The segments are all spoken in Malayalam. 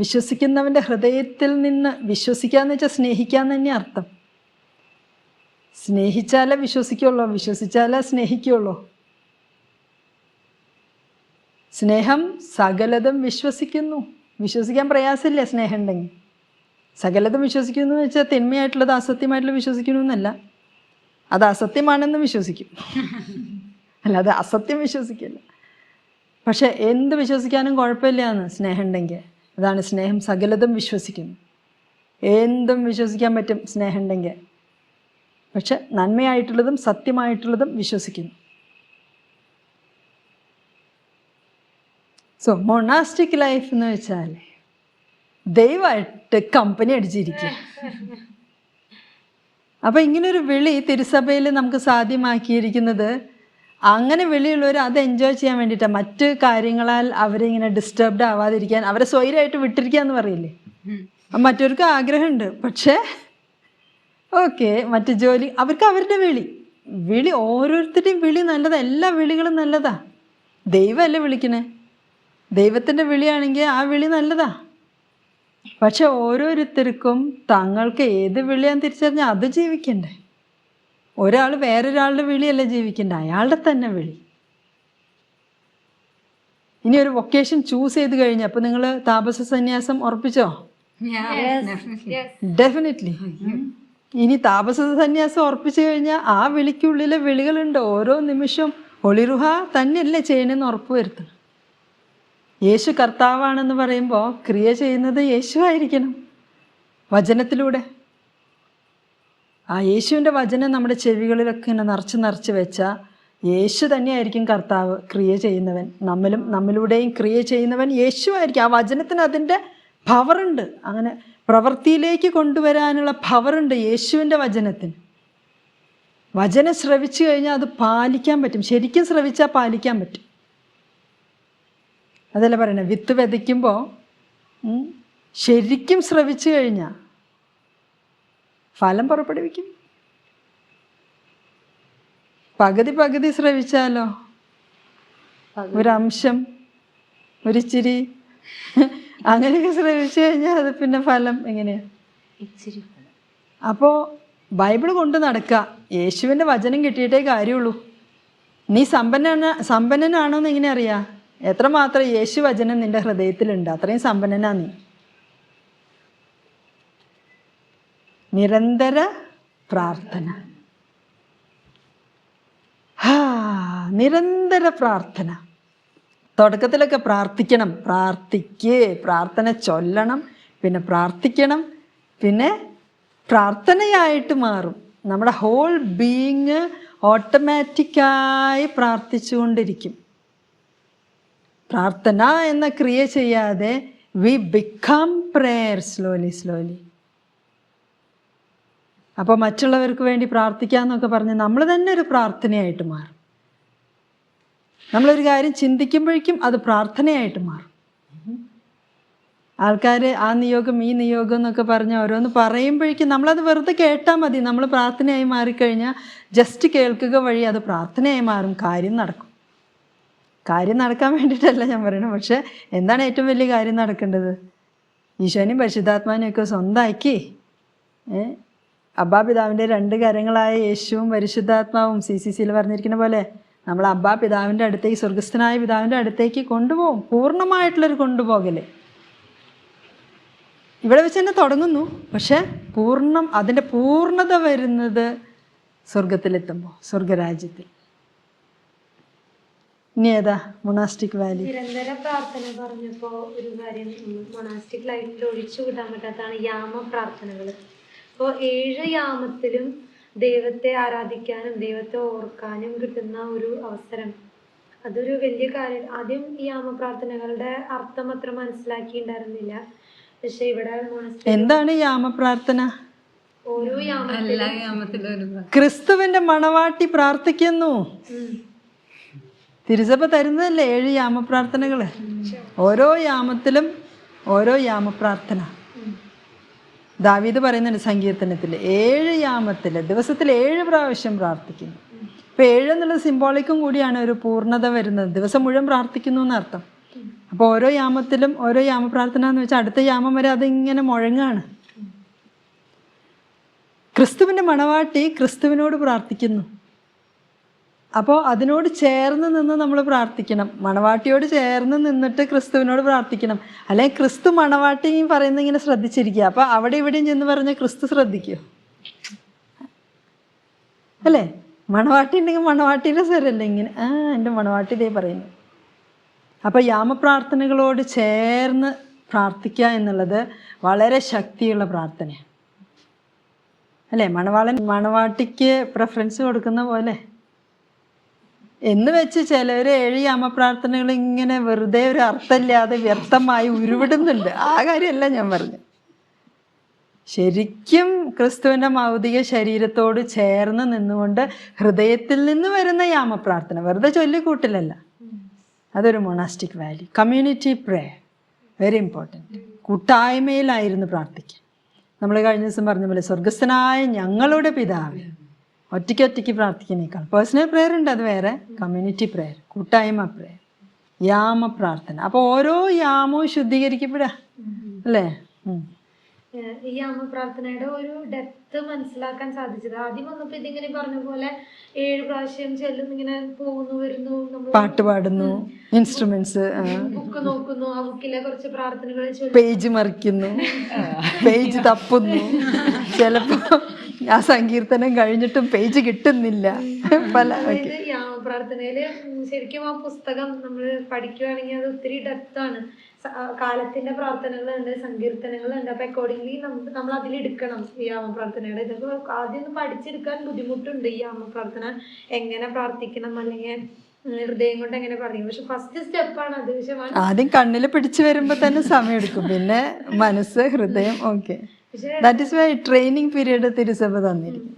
വിശ്വസിക്കുന്നവന്റെ ഹൃദയത്തിൽ നിന്ന് വിശ്വസിക്കാന്ന് വെച്ചാൽ സ്നേഹിക്കാന്ന് തന്നെ അർത്ഥം. സ്നേഹിച്ചാലേ വിശ്വസിക്കുള്ളൂ വിശ്വസിച്ചാലേ സ്നേഹിക്കുള്ളൂ. സ്നേഹം സകലതും വിശ്വസിക്കുന്നു. വിശ്വസിക്കാൻ പ്രയാസമില്ല സ്നേഹം ഉണ്ടെങ്കിൽ. സകലതും വിശ്വസിക്കുന്നു എന്ന് വെച്ചാൽ തിന്മയായിട്ടുള്ളത് അസത്യമായിട്ടുള്ളത് വിശ്വസിക്കുന്നു എന്നല്ല. അത് അസത്യമാണെന്ന് വിശ്വസിക്കും. അല്ലാതെ അസത്യം വിശ്വസിക്കില്ല. പക്ഷെ എന്ത് വിശ്വസിക്കാനും കുഴപ്പമില്ല എന്ന് സ്നേഹം ഉണ്ടെങ്കിൽ. അതാണ് സ്നേഹം. സകലതും വിശ്വസിക്കുന്നു. എന്തും വിശ്വസിക്കാൻ പറ്റും സ്നേഹം ഉണ്ടെങ്കിൽ പക്ഷെ നന്മയായിട്ടുള്ളതും സത്യമായിട്ടുള്ളതും വിശ്വസിക്കുന്നു. സോ മൊണാസ്റ്റിക് ലൈഫ് എന്ന് വെച്ചാൽ ദയവായിട്ട് കമ്പനി അടിച്ചിരിക്കുക. അപ്പോൾ ഇങ്ങനൊരു വിളി തിരുസഭയിൽ നമുക്ക് സാധ്യമാക്കിയിരിക്കുന്നത് അങ്ങനെ വെളിയുള്ളവർ അത് എൻജോയ് ചെയ്യാൻ വേണ്ടിയിട്ടാണ് മറ്റ് കാര്യങ്ങളാൽ അവരിങ്ങനെ ഡിസ്റ്റർബ്ഡ് ആവാതിരിക്കാൻ അവരെ സ്വൈരമായിട്ട് വിട്ടിരിക്കുക എന്ന് പറയില്ലേ? മറ്റവർക്ക് ആഗ്രഹമുണ്ട്. പക്ഷേ ഓക്കെ മറ്റ് ജോലി അവർക്ക് അവരുടെ വിളി. വിളി ഓരോരുത്തരുടെയും വിളി നല്ലതാ. എല്ലാ വിളികളും നല്ലതാ. ദൈവമല്ലേ വിളിക്കണേ? ദൈവത്തിന്റെ വിളിയാണെങ്കിൽ ആ വിളി നല്ലതാ. പക്ഷെ ഓരോരുത്തർക്കും തങ്ങൾക്ക് ഏത് വിളിയാന്ന് തിരിച്ചറിഞ്ഞാൽ അത് ജീവിക്കണ്ടേ? ഒരാൾ വേറൊരാളുടെ വിളിയല്ല ജീവിക്കേണ്ട? അയാളുടെ തന്നെ വിളി. ഇനി ഒരു വൊക്കേഷൻ ചൂസ് ചെയ്ത് കഴിഞ്ഞ അപ്പൊ നിങ്ങൾ താപസ സന്യാസം ഉറപ്പിച്ചോ? ഡെഫിനറ്റ്ലി ഇനി താപസ സന്യാസം ഉറപ്പിച്ചു കഴിഞ്ഞാൽ ആ വിളിക്കുള്ളിലെ വിളികളുണ്ട്. ഓരോ നിമിഷവും ഒളിരുഹ തന്നെയല്ലേ ചെയ്യണമെന്ന് ഉറപ്പ് വരുത്തണം യേശു കർത്താവാണെന്ന് പറയുമ്പോൾ ക്രിയ ചെയ്യുന്നത് യേശു ആയിരിക്കണം. വചനത്തിലൂടെ. ആ യേശുവിന്റെ വചനം നമ്മുടെ ചെവികളിലൊക്കെ ഇങ്ങനെ നിറച്ച് നിറച്ച് വെച്ചാൽ യേശു തന്നെയായിരിക്കും കർത്താവ് ക്രിയ ചെയ്യുന്നവൻ. നമ്മിലും നമ്മിലൂടെയും ക്രിയ ചെയ്യുന്നവൻ യേശു ആയിരിക്കും. ആ വചനത്തിന് അതിന്റെ പവറുണ്ട് അങ്ങനെ പ്രവൃത്തിയിലേക്ക് കൊണ്ടുവരാനുള്ള പവറുണ്ട് യേശുവിന്റെ വചനത്തിന്. വചനം ശ്രവിച്ചു കഴിഞ്ഞാൽ അത് പാലിക്കാൻ പറ്റും. ശരിക്കും ശ്രവിച്ചാൽ പാലിക്കാൻ പറ്റും. അതല്ല പറയണേ? വിത്ത് വിതയ്ക്കുമ്പോൾ ശരിക്കും ശ്രവിച്ചു കഴിഞ്ഞാൽ ഫലം പുറപ്പെടുവിക്കും. പകുതി പകുതി ശ്രവിച്ചാലോ? ഒരംശം ഒരിച്ചിരി അങ്ങനെയൊക്കെ ശ്രവിച്ചു കഴിഞ്ഞാൽ അത് പിന്നെ ഫലം എങ്ങനെയാ? ഇച്ചിരി അപ്പോൾ ബൈബിൾ കൊണ്ട് നടക്കുക യേശുവിന്റെ വചനം കിട്ടിയിട്ടേ കാര്യമുള്ളൂ. നീ സമ്പന്നന സമ്പന്നനാണോ എന്ന് എങ്ങനെ അറിയാം? എത്രമാത്രം യേശു വചനം നിന്റെ ഹൃദയത്തിലുണ്ട്. അത്രയും സമ്പന്നനാ നീ. നിരന്തര പ്രാർത്ഥന. നിരന്തര പ്രാർത്ഥന. തുടക്കത്തിലൊക്കെ പ്രാർത്ഥിക്കണം. പ്രാർത്ഥിക്ക് പ്രാർത്ഥന ചൊല്ലണം പിന്നെ പ്രാർത്ഥിക്കണം പിന്നെ പ്രാർത്ഥനയായിട്ട് മാറും. നമ്മുടെ ഹോൾ ബീങ് ഓട്ടോമാറ്റിക്കായി പ്രാർത്ഥിച്ചുകൊണ്ടിരിക്കും. പ്രാർത്ഥന എന്ന ക്രിയ ചെയ്യാതെ we become prayer slowly slowly അപ്പോൾ മറ്റുള്ളവർക്ക് വേണ്ടി പ്രാർത്ഥിക്കാമെന്നൊക്കെ പറഞ്ഞ് നമ്മൾ തന്നെ ഒരു പ്രാർത്ഥനയായിട്ട് മാറും. നമ്മളൊരു കാര്യം ചിന്തിക്കുമ്പോഴേക്കും അത് പ്രാർത്ഥനയായിട്ട് മാറും. ആൾക്കാർ ആ നിയോഗം ഈ നിയോഗം എന്നൊക്കെ പറഞ്ഞ് ഓരോന്ന് പറയുമ്പോഴേക്കും നമ്മളത് വെറുതെ കേട്ടാൽ മതി. നമ്മൾ പ്രാർത്ഥനയായി മാറിക്കഴിഞ്ഞാൽ ജസ്റ്റ് കേൾക്കുക വഴി അത് പ്രാർത്ഥനയായി മാറും. കാര്യം നടക്കും. കാര്യം നടക്കാൻ വേണ്ടിയിട്ടല്ല ഞാൻ പറയുന്നത് പക്ഷേ എന്താണ് ഏറ്റവും വലിയ കാര്യം നടക്കേണ്ടത്? ഈശോനെയും പരിശുദ്ധാത്മാനെയും ഒക്കെ സ്വന്തമാക്കി ഏ അബ്ബാ പിതാവിന്റെ രണ്ട് കരങ്ങളായ യേശുവും പരിശുദ്ധാത്മാവും സി സി സിയിൽ പറഞ്ഞിരിക്കുന്ന പോലെ നമ്മൾ അബ്ബാ പിതാവിന്റെ അടുത്തേക്ക് സ്വർഗസ്ഥനായ പിതാവിന്റെ അടുത്തേക്ക് കൊണ്ടുപോകും. പൂർണമായിട്ടുള്ളൊരു കൊണ്ടുപോകൽ. ഇവിടെ വെച്ച് തന്നെ തുടങ്ങുന്നു. പക്ഷേ പൂർണം അതിന്റെ പൂർണത വരുന്നത് സ്വർഗത്തിലെത്തുമ്പോൾ സ്വർഗരാജ്യത്തിൽ. ഇനി ഏതാ? മൊണാസ്റ്റിക് വാലി നിരന്തര പ്രാർത്ഥന പറഞ്ഞപ്പോ ഒരു കാര്യം മൊണാസ്റ്റിക് ലൈഫിൽ ഒഴിച്ചുകൂടാൻ പറ്റാത്തതാണ് യാമ പ്രാർത്ഥനകൾ അപ്പോൾ ഏഴ് യാമത്തിലും ദൈവത്തെ ആരാധിക്കാനും ദൈവത്തെ ഓർക്കാനും കിട്ടുന്ന ഒരു അവസരം. അതൊരു വലിയ കാര്യം. ആദ്യം ഈ യാമ പ്രാർത്ഥനകളുടെ അർത്ഥം അത്ര മനസ്സിലാക്കിയിട്ടുണ്ടായിരുന്നില്ല. പക്ഷെ ഇവിടെ എന്താണ് യാമപ്രാർത്ഥന ഓരോ യാമത്തിലും ക്രിസ്തുവിന്റെ മണവാട്ടി പ്രാർത്ഥിക്കുന്നു. ഉം. തിരുസഭ തരുന്നതല്ലേ ഏഴ് യാമപ്രാർത്ഥനകൾ ഓരോ യാമത്തിലും ഓരോ യാമപ്രാർത്ഥന. ദാവീദ് പറയുന്നുണ്ട് സങ്കീർത്തനത്തിൽ ഏഴ് യാമത്തിൽ ദിവസത്തിൽ ഏഴ് പ്രാവശ്യം പ്രാർത്ഥിക്കുന്നു. ഇപ്പം ഏഴ് സിംബോളിക്കും കൂടിയാണ് ഒരു പൂർണത വരുന്നത്. ദിവസം മുഴുവൻ പ്രാർത്ഥിക്കുന്നു എന്നർത്ഥം. അപ്പോൾ ഓരോ യാമത്തിലും ഓരോ യാമ പ്രാർത്ഥന എന്ന് വെച്ചാൽ അടുത്ത യാമം വരെ അതിങ്ങനെ മുഴങ്ങാണ്. ക്രിസ്തുവിന്റെ മണവാട്ടി ക്രിസ്തുവിനോട് പ്രാർത്ഥിക്കുന്നു. അപ്പോൾ അതിനോട് ചേർന്ന് നിന്ന് നമ്മൾ പ്രാർത്ഥിക്കണം. മണവാട്ടിയോട് ചേർന്ന് നിന്നിട്ട് ക്രിസ്തുവിനോട് പ്രാർത്ഥിക്കണം. അല്ലെങ്കിൽ ക്രിസ്തു മണവാട്ടിയും പറയുന്ന ഇങ്ങനെ ശ്രദ്ധിച്ചിരിക്കുക. അപ്പോൾ അവിടെ ഇവിടെയും ചെന്ന് പറഞ്ഞാൽ ക്രിസ്തു ശ്രദ്ധിക്കൂ. അല്ലേ? മണവാട്ടി ഉണ്ടെങ്കിൽ മണവാട്ടിയുടെ സ്വരല്ലേ ഇങ്ങനെ? ആ എന്റെ മണവാട്ടി പറയുന്നു. അപ്പോൾ യാമപ്രാർത്ഥനകളോട് ചേർന്ന് പ്രാർത്ഥിക്കുക എന്നുള്ളത് വളരെ ശക്തിയുള്ള പ്രാർത്ഥനയാണ്. അല്ലേ? മണവാളൻ മണവാട്ടിക്ക് പ്രിഫറൻസ് കൊടുക്കുന്ന പോലെ. എന്ന് വെച്ച് ചിലർ ഏഴ് യാമപ്രാർത്ഥനകൾ ഇങ്ങനെ വെറുതെ ഒരു അർത്ഥമില്ലാതെ വ്യർത്ഥമായി ഉരുവിടുന്നുണ്ട്. ആ കാര്യമല്ല ഞാൻ പറഞ്ഞു ശരിക്കും ക്രിസ്തുവിന്റെ മൗതിക ശരീരത്തോട് ചേർന്ന് നിന്നുകൊണ്ട് ഹൃദയത്തിൽ നിന്ന് വരുന്ന യാമപ്രാർത്ഥന വെറുതെ ചൊല്ലിക്കൂട്ടിലല്ല. അതൊരു monastic value community pray very important കൂട്ടായ്മയിലായിരുന്നു പ്രാർത്ഥിക്കുക നമ്മൾ കഴിഞ്ഞ ദിവസം പറഞ്ഞ പോലെ സ്വർഗസ്ഥനായ ഞങ്ങളുടെ പിതാവ് ഒറ്റയ്ക്ക് ഒറ്റയ്ക്ക് പ്രാർത്ഥിക്കുന്നേക്കാൾ. പേഴ്സണൽ പ്രെയർ ഉണ്ട് അത് വേറെ കമ്മ്യൂണിറ്റി പ്രെയർ കൂട്ടായ്മ പ്രെയർ യാമ പ്രാർത്ഥന. അപ്പോൾ ഓരോ യാമവും ശുദ്ധീകരിക്കപ്പെടാ അല്ലേ? ഈ യാമ പ്രാർത്ഥനയുടെ ഒരു ഡെപ്ത് മനസ്സിലാക്കാൻ സാധിച്ചത്. ആദ്യം വന്നപ്പോ ഇതിങ്ങനെ പറഞ്ഞ പോലെ ഏഴ് പ്രാവശ്യം ചെല്ലും ഇങ്ങനെ പോകുന്നു വരുന്നു പാട്ട് പാടുന്നു ഇൻസ്ട്രുമെന്റ്സ് ബുക്ക് നോക്കുന്നു ആ ബുക്കിലെ കുറച്ച് പ്രാർത്ഥനകൾ പേജ് മറിക്കുന്നു പേജ് തപ്പുന്നു. ചിലപ്പോ ആ സങ്കീർത്തനം കഴിഞ്ഞിട്ടും പേജ് കിട്ടുന്നില്ല. പല പ്രാർത്ഥനയിൽ ശരിക്കും ആ പുസ്തകം നമ്മൾ പഠിക്കുകയാണെങ്കിൽ അത് ഒത്തിരി ഡെപ്താണ് കാലത്തിന്റെ പ്രാർത്ഥനകൾ ഉണ്ട് കാലത്തിന്റെ പ്രാർത്ഥനകളുണ്ട് സങ്കീർത്തനങ്ങളുണ്ട്. അപ്പൊ അക്കോർഡിംഗ്ലി നമുക്ക് നമ്മൾ അതിലെടുക്കണം ഈ യാമ പ്രാർത്ഥനയുടെ. ഇതൊക്കെ ആദ്യം ഒന്ന് പഠിച്ചെടുക്കാൻ ബുദ്ധിമുട്ടുണ്ട് ഈ യാമ പ്രാർത്ഥന. എങ്ങനെ പ്രാർത്ഥിക്കണം അല്ലെങ്കിൽ ഹൃദയം കൊണ്ട് എങ്ങനെ പ്രാർത്ഥിക്കണം. പക്ഷെ ഫസ്റ്റ് സ്റ്റെപ്പാണ് അത് പക്ഷെ ആദ്യം കണ്ണിൽ പിടിച്ചു വരുമ്പോ തന്നെ സമയം എടുക്കും പിന്നെ മനസ്സ് ഹൃദയം okay. That is why training period തിരുസഭ തന്നിരിക്കും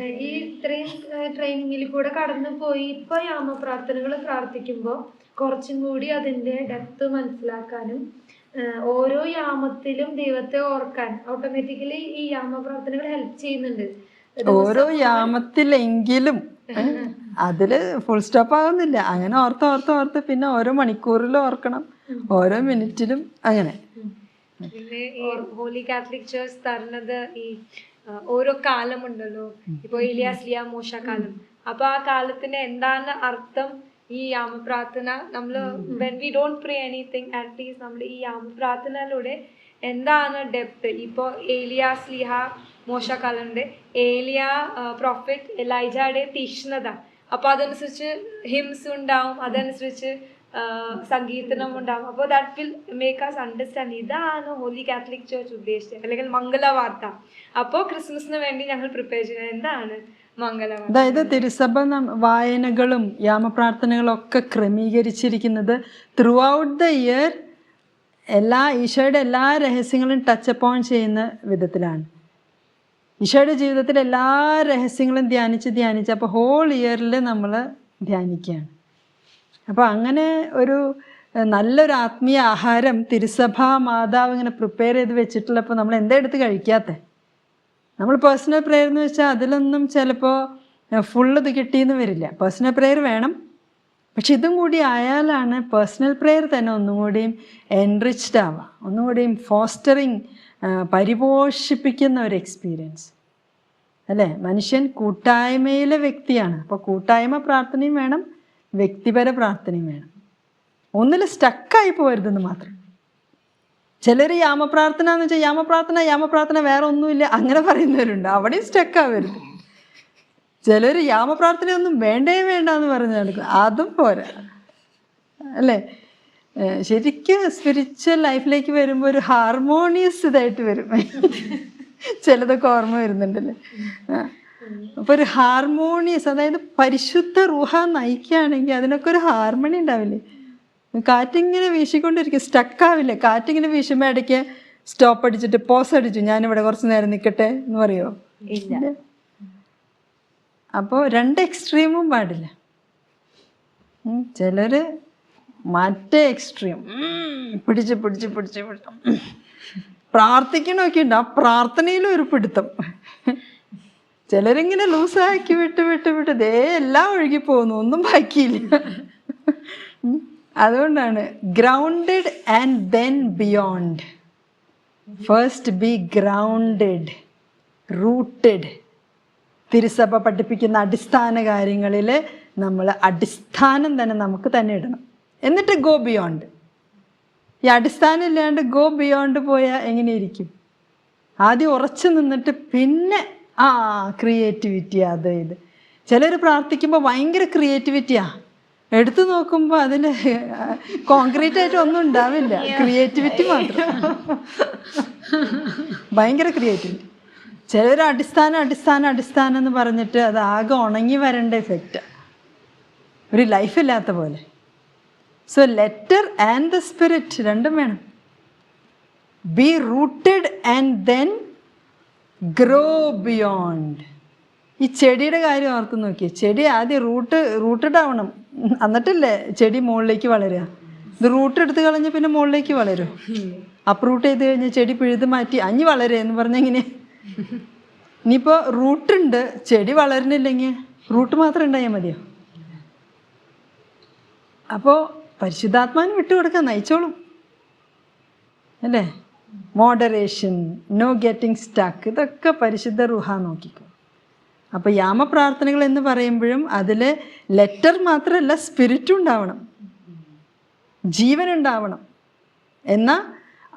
ഏഹ് ഈ ഇത്രയും ട്രെയിനിങ്ങിൽ കൂടെ കടന്നു പോയി ഇപ്പൊ യാമ പ്രാർത്ഥനകൾ പ്രാർത്ഥിക്കുമ്പോൾ കുറച്ചും കൂടി അതിന്റെ ഡെപ്ത് മനസ്സിലാക്കാനും ഓരോ യാമത്തിലും ദൈവത്തെ ഓർക്കാൻ ഓട്ടോമാറ്റിക്കലി ഈ യാമ പ്രാർത്ഥനകൾ ഹെൽപ്പ് ചെയ്യുന്നുണ്ട് ഓരോ യാമത്തിലെങ്കിലും അതിൽ ഫുൾ സ്റ്റോപ്പ് ആകുന്നില്ല അങ്ങനെ ഓർത്ത് ഓർത്ത് ഓർത്ത് പിന്നെ ഓരോ മണിക്കൂറിലും ഓർക്കണം. ഓരോ മിനിറ്റിലും അങ്ങനെ. പിന്നെ ഈ ഹോളി കാത്തലിക് ചേർച്ച് തരുന്നത് ഈ ഓരോ കാലമുണ്ടല്ലോ. ഇപ്പൊ ഇലിയാസ് ലിയാ മോശ കാലം. അപ്പൊ ആ കാലത്തിന് എന്താണ് അർത്ഥം ഈ യാമപ്രാർത്ഥന? നമ്മൾ when we don't pray anything at least നമ്മൾ ഈ യാമപ്രാർത്ഥനയിലൂടെ എന്താണ് ഡെപ്ത് ഇപ്പോൾ ഏലിയാസ് ലിഹ മോശക്കാലുണ്ട് ഏലിയ പ്രോഫിറ്റ് എലൈജയുടെ തീഷ്ണത. അപ്പൊ അതനുസരിച്ച് ഹിംസ് ഉണ്ടാവും. അതനുസരിച്ച് ആ, ഉണ്ടാകും അപ്പോൾ that will make us understand ഇതാണ് ഹോലി കാത്തലിക് ചേർച്ച് ഉദ്ദേശിച്ചത്. അല്ലെങ്കിൽ മംഗളവാർത്ത. അപ്പോൾ ക്രിസ്മസിന് വേണ്ടി ഞങ്ങൾ പ്രിപ്പയർ ചെയ്യുന്നത് എന്താണ്? അതായത് തിരുസഭ വായനകളും യാമപ്രാർത്ഥനകളും ഒക്കെ ക്രമീകരിച്ചിരിക്കുന്നത് ത്രൂ ഔട്ട് ദ ഇയർ എല്ലാ ഈശോയുടെ എല്ലാ രഹസ്യങ്ങളും ടച്ച് അപ്പോൺ ചെയ്യുന്ന വിധത്തിലാണ്. ഈശോയുടെ ജീവിതത്തിൽ എല്ലാ രഹസ്യങ്ങളും ധ്യാനിച്ച് ധ്യാനിച്ച് അപ്പോൾ ഹോൾ ഇയറിൽ നമ്മൾ ധ്യാനിക്കുകയാണ്. അപ്പോൾ അങ്ങനെ ഒരു നല്ലൊരു ആത്മീയ ആഹാരം തിരുസഭ മാതാവ് ഇങ്ങനെ പ്രിപ്പയർ ചെയ്ത് വെച്ചിട്ടുള്ളപ്പോൾ നമ്മൾ എന്താ എടുത്ത് കഴിക്കാത്തേ? നമ്മൾ പേഴ്സണൽ പ്രെയർ എന്ന് വെച്ചാൽ അതിലൊന്നും ചിലപ്പോൾ ഫുൾ ഇത് കിട്ടിയെന്ന് വരില്ല. പേഴ്സണൽ പ്രെയർ വേണം. പക്ഷെ ഇതും കൂടി ആയാലാണ് പേഴ്സണൽ പ്രെയർ തന്നെ ഒന്നും കൂടിയും എൻറിച്ച്ഡ് ആവുക ഒന്നും കൂടിയും ഫോസ്റ്ററിങ് പരിപോഷിപ്പിക്കുന്ന ഒരു എക്സ്പീരിയൻസ് അല്ലേ? മനുഷ്യൻ കൂട്ടായ്മയിലെ വ്യക്തിയാണ്. അപ്പോൾ കൂട്ടായ്മ പ്രാർത്ഥനയും വേണം. വ്യക്തിപര പ്രാർത്ഥനയും വേണം. ഒന്നിൽ സ്റ്റക്കായി പോകരുതെന്ന് മാത്രം. ചിലർ യാമപ്രാർത്ഥന എന്ന് വെച്ചാൽ യാമപ്രാർത്ഥന യാമപ്രാർത്ഥന വേറെ ഒന്നുമില്ല അങ്ങനെ പറയുന്നവരുണ്ട്. അവിടെയും സ്റ്റക്കാവരുത് ചിലർ യാമപ്രാർത്ഥനയൊന്നും വേണ്ടേ വേണ്ട എന്ന് പറഞ്ഞു നടക്കും. അതും പോരാ. അല്ലേ? ശരിക്കും സ്പിരിച്വൽ ലൈഫിലേക്ക് വരുമ്പോൾ ഒരു ഹാർമോണിയസ് ഇതായിട്ട് വരും. ചിലതൊക്കെ ഓർമ്മ വരുന്നുണ്ടല്ലേ? അപ്പോൾ ഒരു ഹാർമോണിയസ് അതായത് പരിശുദ്ധ റുഹ നയിക്കുകയാണെങ്കിൽ അതിനൊക്കെ ഒരു ഹാർമണി ഉണ്ടാവില്ലേ? കാറ്റിങ്ങനെ വീശിക്കൊണ്ടിരിക്കും സ്റ്റക്കാവില്ലേ? കാറ്റിങ്ങനെ വീശുമ്പോൾ ഇടയ്ക്ക് സ്റ്റോപ്പ് അടിച്ചിട്ട് പോസ് അടിച്ചു ഞാനിവിടെ കുറച്ച് നേരം നിൽക്കട്ടെ എന്ന് പറയുമോ ഇല്ല. അപ്പോൾ രണ്ട് എക്സ്ട്രീമും പാടില്ല. ചിലർ ചിലര് മറ്റേ എക്സ്ട്രീം. പിടിച്ച് പിടിച്ച് പിടിച്ച് പിടിച്ച്. പ്രാർത്ഥിക്കണമൊക്കെ ഉണ്ട്. ആ പ്രാർത്ഥനയിലും ഒരു പിടുത്തം. ചിലരിങ്ങനെ ലൂസാക്കി വിട്ട് വിട്ട് വിട്ട് ദേ എല്ലാം ഒഴുകി പോകുന്നു ഒന്നും ബാക്കിയില്ല. അതുകൊണ്ടാണ് grounded and then beyond. First be grounded rooted. തിരുസഭ പഠിപ്പിക്കുന്ന അടിസ്ഥാന കാര്യങ്ങളിൽ നമ്മൾ അടിസ്ഥാനം തന്നെ നമുക്ക് തന്നെ ഇടണം. എന്നിട്ട് ഗോ ബിയോണ്ട്. ഈ അടിസ്ഥാനം ഇല്ലാണ്ട് ഗോ ബിയോണ്ട് പോയാൽ എങ്ങനെയിരിക്കും? ആദ്യം ഉറച്ചു നിന്നിട്ട് പിന്നെ ആ ക്രിയേറ്റിവിറ്റി അത് ഇത്. ചിലർ പ്രാർത്ഥിക്കുമ്പോൾ ഭയങ്കര ക്രിയേറ്റിവിറ്റിയാ എടുത്തു നോക്കുമ്പോൾ അതിൽ കോൺക്രീറ്റ് ആയിട്ട് ഒന്നും ഉണ്ടാവില്ല. ക്രിയേറ്റിവിറ്റി മാത്രം. ഭയങ്കര ക്രിയേറ്റിവിറ്റി ചിലർ അടിസ്ഥാനം അടിസ്ഥാനം അടിസ്ഥാനം എന്ന് പറഞ്ഞിട്ട് അത് ആകെ ഉണങ്ങി വരേണ്ട എഫക്റ്റ് ഒരു ലൈഫില്ലാത്ത പോലെ. So letter and the spirit രണ്ടും വേണം. Be rooted and then grow beyond ഈ ചെടിയുടെ കാര്യം ഓർത്ത് നോക്കി ചെടി ആദ്യം റൂട്ട് റൂട്ടഡ് ആവണം. എന്നിട്ടല്ലേ ചെടി മുകളിലേക്ക് വളരുക. ഇത് റൂട്ട് എടുത്ത് കളഞ്ഞ് പിന്നെ മുകളിലേക്ക് വളരും. അപ്രൂട്ട് ചെയ്ത് കഴിഞ്ഞ് ചെടി പിഴുത് മാറ്റി അഞ്ഞ് വളരേ എന്ന് പറഞ്ഞെങ്ങനെ ഇനിയിപ്പോൾ റൂട്ടുണ്ട് ചെടി വളരുന്നില്ലെങ്കിൽ റൂട്ട് മാത്രം ഉണ്ടായാൽ മതിയോ? അപ്പോൾ പരിശുദ്ധാത്മാവിന് വിട്ടുകൊടുക്കാൻ നയിച്ചോളും. അല്ലേ? മോഡറേഷൻ നോ ഗെറ്റിംഗ് സ്റ്റക്ക് ഇതൊക്കെ പരിശുദ്ധ റുഹ നോക്കിക്കോ. അപ്പോൾ യാമപ്രാർത്ഥനകൾ എന്ന് പറയുമ്പോഴും അതിൽ ലെറ്റർ മാത്രമല്ല സ്പിരിറ്റും ഉണ്ടാവണം. ജീവൻ ഉണ്ടാവണം. എന്നാൽ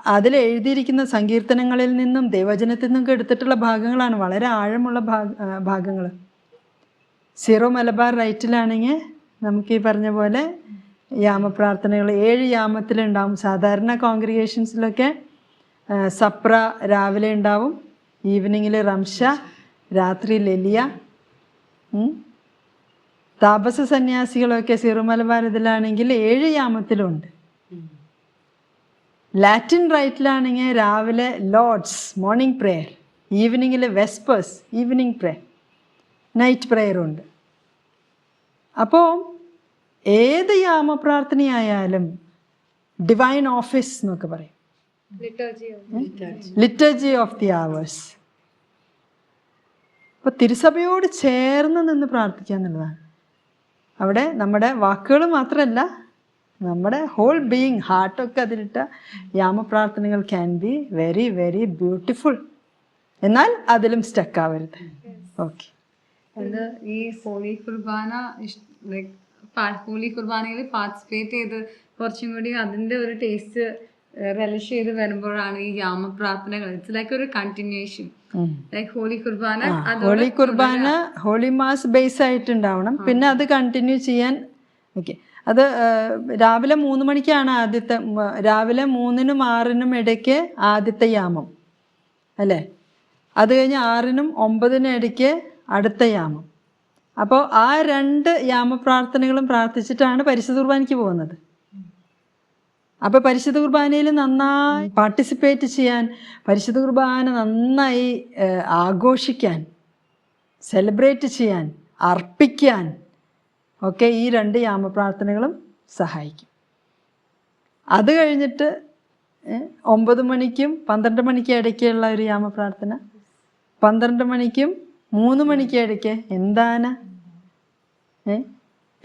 അതിൽ എഴുതിയിരിക്കുന്ന സങ്കീർത്തനങ്ങളിൽ നിന്നും ദൈവജനത്തിൽ നിന്നൊക്കെ എടുത്തിട്ടുള്ള ഭാഗങ്ങളാണ്. വളരെ ആഴമുള്ള ഭാഗ ഭാഗങ്ങൾ സീറോ മലബാർ റൈറ്റിലാണെങ്കിൽ നമുക്ക് ഈ പറഞ്ഞ പോലെ യാമപ്രാർത്ഥനകൾ ഏഴ് യാമത്തിലുണ്ടാവും. സാധാരണ കോൺഗ്രിഗേഷൻസിലൊക്കെ സപ്ര രാവിലെ ഉണ്ടാവും ഈവനിങ്ങിൽ റംഷ രാത്രി ലലിയ താപസ സന്യാസികളൊക്കെ സീറോ മലബാർ ഇതിലാണെങ്കിൽ ഏഴ് യാമത്തിലുണ്ട്. ലാറ്റിൻ റൈറ്റിലാണെങ്കിൽ രാവിലെ ലോഡ്സ് മോർണിംഗ് പ്രെയർ ഈവനിങ്ങിൽ വെസ്പേഴ്സ് ഈവനിങ് പ്രെയർ നൈറ്റ് പ്രെയറുണ്ട് അപ്പോൾ ഏത് യാമപ്രാർത്ഥനയായാലും ഡിവൈൻ ഓഫീസ് എന്നൊക്കെ പറയും. ലിറ്റർജി ഓഫ് ദി ആവേഴ്സ് അപ്പോൾ തിരുസഭയോട് ചേർന്ന് നിന്ന് പ്രാർത്ഥിക്കുക എന്നുള്ളതാണ്. അവിടെ നമ്മുടെ വാക്കുകൾ മാത്രമല്ല നമ്മുടെ ഹോൾ ബീയിങ് ഹാർട്ടൊക്കെ അതിലിട്ട യാമപ്രാർത്ഥനകൾ can be very very beautiful എന്നാൽ അതിലും സ്റ്റക്ക് ആവരുത്. ഓക്കെ ഈ ഹോളി കുർബാന ലൈക്ക് ഹോളി കുർബാനയിൽ പാർട്ടിസിപ്പേറ്റ് ചെയ്ത് കുറച്ചും കൂടി അതിന്റെ ഒരു ടേസ്റ്റ് റിലീഷ് ചെയ്ത് വരുമ്പോഴാണ് ഈ യാമപ്രാർത്ഥനകൾ. ഇറ്റ്സ് ലൈക്ക് ഒരു continuation like holy Qurbana holy Qurbana holy mass base ആയിട്ടുണ്ടാവണം. പിന്നെ അത് കണ്ടിന്യൂ ചെയ്യാൻ ഓക്കെ അത് രാവിലെ മൂന്ന് മണിക്കാണ് ആദ്യത്തെ രാവിലെ മൂന്നിനും ആറിനും ഇടയ്ക്ക് ആദ്യത്തെ യാമം. അല്ലേ? അത് കഴിഞ്ഞ് ആറിനും ഒമ്പതിനും ഇടയ്ക്ക് അടുത്ത യാമം. അപ്പോൾ ആ രണ്ട് യാമപ്രാർത്ഥനകളും പ്രാർത്ഥിച്ചിട്ടാണ് പരിശുദ്ധ കുർബാനയ്ക്ക് പോകുന്നത്. അപ്പോൾ പരിശുദ്ധ കുർബാനയിൽ നന്നായി പാർട്ടിസിപ്പേറ്റ് ചെയ്യാൻ പരിശുദ്ധ കുർബാന നന്നായി ആഘോഷിക്കാൻ സെലിബ്രേറ്റ് ചെയ്യാൻ അർപ്പിക്കാൻ ഒക്കെ ഈ രണ്ട് യാമപ്രാർത്ഥനകളും സഹായിക്കും. അത് കഴിഞ്ഞിട്ട് ഒമ്പത് മണിക്കും പന്ത്രണ്ട് മണിക്ക് ഇടയ്ക്കുള്ള ഒരു യാമപ്രാർത്ഥന. പന്ത്രണ്ട് മണിക്കും മൂന്ന് മണിക്ക് ഇടയ്ക്ക് എന്താണ്?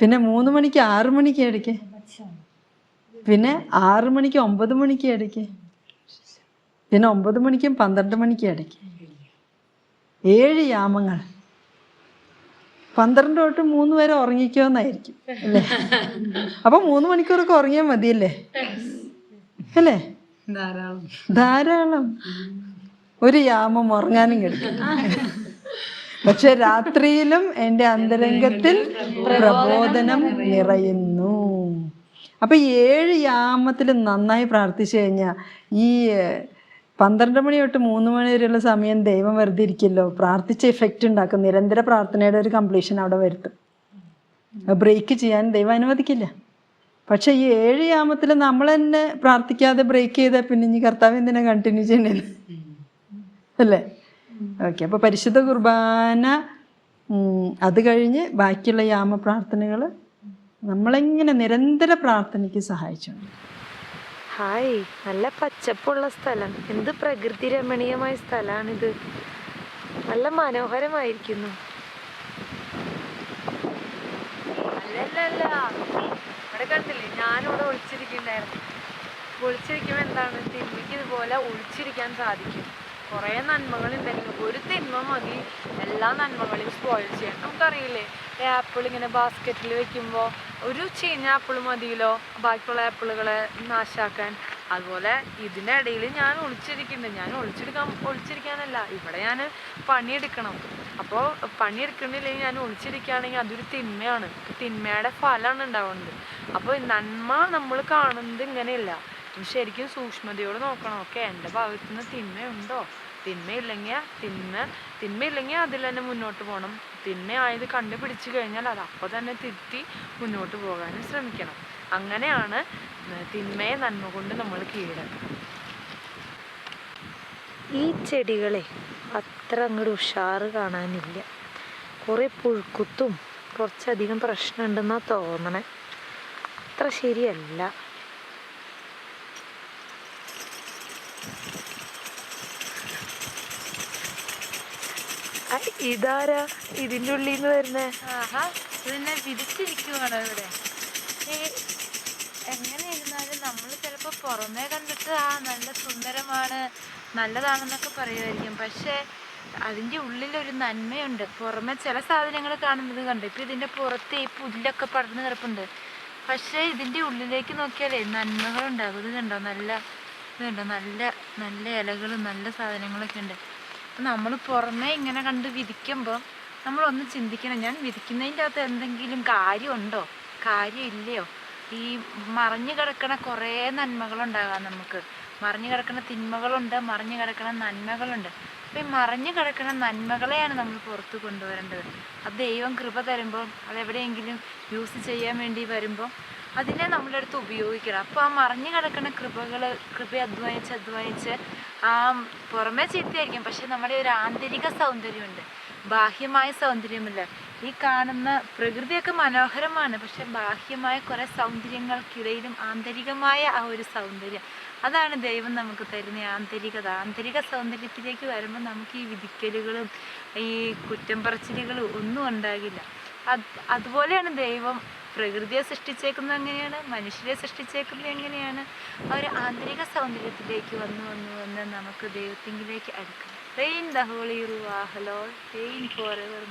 പിന്നെ മൂന്ന് മണിക്ക് ആറ് മണിക്ക് ഇടയ്ക്ക് പിന്നെ ആറ് മണിക്ക് ഒമ്പത് മണിക്ക് ഇടയ്ക്ക്. പിന്നെ ഒമ്പത് മണിക്കും പന്ത്രണ്ട് മണിക്കും ഇടയ്ക്ക്. ഏഴ് യാമങ്ങൾ. പന്ത്രണ്ട് തൊട്ട് മൂന്ന് വരെ ഉറങ്ങിക്കോന്നായിരിക്കും അല്ലേ? അപ്പൊ മൂന്ന് മണിക്കൂറൊക്കെ ഉറങ്ങിയാൽ മതിയല്ലേ? അല്ലേ? ധാരാളം. ധാരാളം. ഒരു യാമം ഉറങ്ങാനും കിടക്കും. പക്ഷെ രാത്രിയിലും എന്റെ അന്തരംഗത്തിൽ പ്രബോധനം നിറയുന്നു. അപ്പൊ ഈ ഏഴ് യാമത്തിൽ നന്നായി പ്രാർത്ഥിച്ചു കഴിഞ്ഞാൽ ഈ പന്ത്രണ്ട് മണി തൊട്ട് മൂന്ന് മണി വരെയുള്ള സമയം ദൈവം വെറുതെ ഇരിക്കില്ലോ. പ്രാർത്ഥിച്ച എഫക്റ്റ് ഉണ്ടാക്കും. നിരന്തര പ്രാർത്ഥനയുടെ ഒരു കംപ്ലീഷൻ അവിടെ വരുത്തും. ബ്രേക്ക് ചെയ്യാൻ ദൈവം അനുവദിക്കില്ല. പക്ഷേ ഈ ഏഴ് യാമത്തിൽ നമ്മൾ തന്നെ പ്രാർത്ഥിക്കാതെ ബ്രേക്ക് ചെയ്താൽ പിന്നെ ഇനി കർത്താവ് എന്തിനാ കണ്ടിന്യൂ ചെയ്യണേന്ന്? അല്ലേ? ഓക്കെ അപ്പോൾ പരിശുദ്ധ കുർബാന അത് കഴിഞ്ഞ് ബാക്കിയുള്ള യാമ പ്രാർത്ഥനകൾ നമ്മളെങ്ങനെ നിരന്തര പ്രാർത്ഥനയ്ക്ക് സഹായിച്ചുണ്ട്. ഹായ് നല്ല പച്ചപ്പുള്ള സ്ഥലം. എന്ത് പ്രകൃതി രമണീയമായ സ്ഥലമാണിത് നല്ല മനോഹരമായിരിക്കുന്നു. അല്ലല്ല ഇവിടെ കണ്ടില്ലേ ഞാനിവിടെ ഒളിച്ചിരിക്കുന്നുണ്ടായിരുന്നു. ഒളിച്ചിരിക്കുമ്പോൾ എന്താണ്? തിന്മയ്ക്ക് ഇതുപോലെ ഒളിച്ചിരിക്കാൻ സാധിക്കും. കുറേ നന്മകൾ ഒരു തിന്മ മതി. എല്ലാ നന്മകളെയും സ്പോയിൽ ചെയ്യാൻ. നമുക്കറിയില്ലേ? ആപ്പിൾ ഇങ്ങനെ ബാസ്ക്കറ്റിൽ വെക്കുമ്പോൾ ഒരു ചീഞ്ഞ ആപ്പിൾ മതിയല്ലോ ബാക്കിയുള്ള ആപ്പിളുകളെ നാശാക്കാൻ. അതുപോലെ ഇതിനിടയിൽ ഞാൻ ഒളിച്ചിരിക്കുന്നുണ്ട്. ഞാൻ ഒളിച്ചെടുക്കാൻ ഒളിച്ചിരിക്കാനല്ല ഇവിടെ ഞാൻ പണിയെടുക്കണം. അപ്പോൾ പണിയെടുക്കണില്ലെങ്കിൽ ഞാൻ ഒളിച്ചിരിക്കുകയാണെങ്കിൽ അതൊരു തിന്മയാണ്. തിന്മയുടെ ഫലമാണ് ഉണ്ടാവുന്നത്. അപ്പോൾ നന്മ നമ്മൾ കാണുന്നത് ഇങ്ങനെയല്ല. ശരിക്കും സൂക്ഷ്മതയോട് നോക്കണം. ഓക്കെ എന്റെ ഭാഗത്തു നിന്ന് തിന്മയുണ്ടോ? തിന്മയില്ലെങ്കിൽ തിന്മ തിന്മയില്ലെങ്കിൽ അതിൽ തന്നെ മുന്നോട്ട് പോകണം. തിന്മയായത് കണ്ടുപിടിച്ച് കഴിഞ്ഞാൽ അത് അപ്പോൾ തന്നെ തിരുത്തി മുന്നോട്ട് പോകാനും ശ്രമിക്കണം. അങ്ങനെയാണ് തിന്മയെ നന്മ കൊണ്ട് നമ്മൾ കീഴ ഈ ചെടികളെ അത്ര അങ്ങോട്ട് ഉഷാറ് കാണാനില്ല. കുറേ പുഴുക്കുത്തും കുറച്ചധികം പ്രശ്നമുണ്ടെന്നാണ് തോന്നണേ. അത്ര ശരിയല്ല. ഇതാരാ ഇതിന്റെ ഉള്ളിൽ നിന്ന് വരുന്നേ ഇതിനെ വിരിച്ചിരിക്കുവാണ് ഇവിടെ. എങ്ങനെ നമ്മൾ ചിലപ്പോൾ പുറമേ കണ്ടിട്ട് ആ നല്ല സുന്ദരമാണ് നല്ലതാണെന്നൊക്കെ പറയുമായിരിക്കും. പക്ഷേ അതിന്റെ ഉള്ളിലൊരു നന്മയുണ്ട്. പുറമെ ചില സാധനങ്ങൾ കാണുന്നത് കണ്ട്. ഇപ്പം ഇതിന്റെ പുറത്ത് ഈ പുല്ലൊക്കെ പടർന്ന് കിടപ്പുണ്ട്. പക്ഷേ ഇതിന്റെ ഉള്ളിലേക്ക് നോക്കിയാലേ നന്മകളുണ്ടാകും ഇത് കണ്ടോ? നല്ല ഇതുണ്ടോ? കണ്ടോ നല്ല നല്ല ഇലകളും നല്ല സാധനങ്ങളൊക്കെ ഉണ്ട്. നമ്മൾ പുറമേ ഇങ്ങനെ കണ്ട് വിധിക്കുമ്പോൾ നമ്മളൊന്ന് ചിന്തിക്കണം. ഞാൻ വിധിക്കുന്നതിന്റെ അകത്ത് എന്തെങ്കിലും കാര്യമുണ്ടോ? കാര്യമില്ലയോ? ഈ മറിഞ്ഞു കിടക്കണ കുറേ നന്മകളുണ്ടാകാം നമുക്ക്. മറിഞ്ഞു കിടക്കണ തിന്മകളുണ്ട് മറിഞ്ഞു കിടക്കണ നന്മകളുണ്ട്. അപ്പം ഈ മറിഞ്ഞു കിടക്കുന്ന നന്മകളെയാണ് നമ്മൾ പുറത്ത് കൊണ്ടുവരേണ്ടത്. അത് ദൈവം കൃപ തരുമ്പോൾ അതെവിടെയെങ്കിലും യൂസ് ചെയ്യാൻ വേണ്ടി വരുമ്പോൾ അതിനെ നമ്മുടെ അടുത്ത് ഉപയോഗിക്കണം. അപ്പോൾ ആ മറിഞ്ഞു കിടക്കുന്ന കൃപകൾ കൃപ അധ്വാനിച്ച് അധ്വാനിച്ച് ആ പുറമേ ചീത്തയായിരിക്കും. പക്ഷെ നമ്മുടെ ഒരു ആന്തരിക സൗന്ദര്യമുണ്ട്. ബാഹ്യമായ സൗന്ദര്യമില്ല. ഈ കാണുന്ന പ്രകൃതിയൊക്കെ മനോഹരമാണ്. പക്ഷെ ബാഹ്യമായ കുറേ സൗന്ദര്യങ്ങൾക്കിടയിലും ആന്തരികമായ ആ ഒരു സൗന്ദര്യം. അതാണ് ദൈവം നമുക്ക് തരുന്ന ആന്തരികത. ആന്തരിക സൗന്ദര്യത്തിലേക്ക് വരുമ്പോൾ നമുക്ക് ഈ വിധിക്കലുകളും ഈ കുറ്റം പറച്ചിലുകളും ഒന്നും ഉണ്ടാകില്ല. അത് അതുപോലെയാണ് ദൈവം പ്രകൃതിയെ സൃഷ്ടിച്ചേക്കുന്നത് എങ്ങനെയാണ്? മനുഷ്യരെ സൃഷ്ടിച്ചേക്കുന്നത് എങ്ങനെയാണ്? ആ ഒരു ആന്തരിക സൗന്ദര്യത്തിലേക്ക് വന്നു വന്നു വന്ന് നമുക്ക് ദൈവത്തിങ്കിലേക്ക് അടുക്കണം റെയിൻ ദ ഹോളി റുവാഹലോ റെയിൻ ഫോർ എവർ